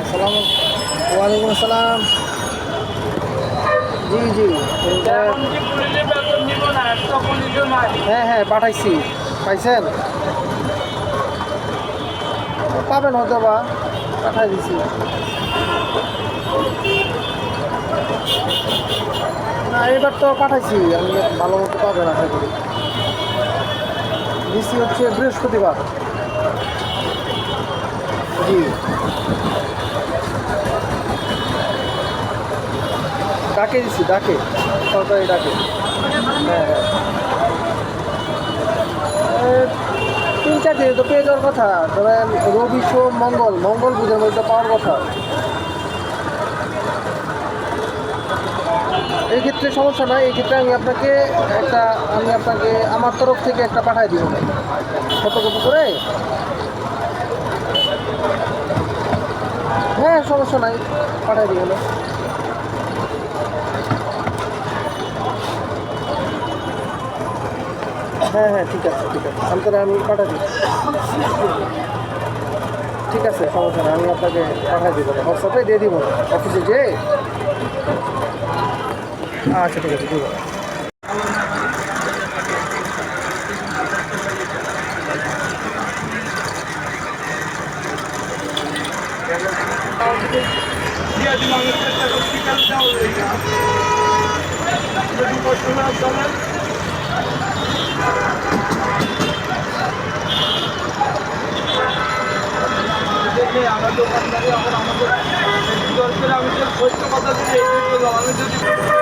আসসালাম। জি জি। হ্যাঁ হ্যাঁ পাঠাইছি। পাইছেন? পাবেন হয়তো বা পাঠাই দিছি। না এবার তো পাঠাইছি। আমি ভালো মতো পাবেন আশা করি। দিছি হচ্ছে বৃহস্পতিবার। ডাকে দিছি, ডাকে। সরকারি ডাকে। হ্যাঁ হ্যাঁ। তিন চার দিনে তো পেয়ে যাওয়ার কথা। ধরেন রবি সোম, মঙ্গল। মঙ্গল বুধের মধ্যে পাওয়ার কথা। এই ক্ষেত্রে সমস্যা নাই। এই ক্ষেত্রে আমি আপনাকে একটা আমি আপনাকে আমার তরফ থেকে একটা পাঠাই দিব। ফটোকপি করে হ্যাঁ সমস্যা নাই, পাঠাই দিব না হ্যাঁ হ্যাঁ ঠিক আছে ঠিক আছে। আমি তাহলে আমি পাঠাই দিই। ঠিক আছে, সমস্যা নেই, আমি আপনাকে পাঠাই দিব হোয়াটসঅ্যাপে দিয়ে দিব। অফিসে যে আচ্ছা ঠিক আছে ঠিক আছে আমার দোকানদারি এখন আমাদের আমি যে সত্য কথা দিয়ে আমি যদি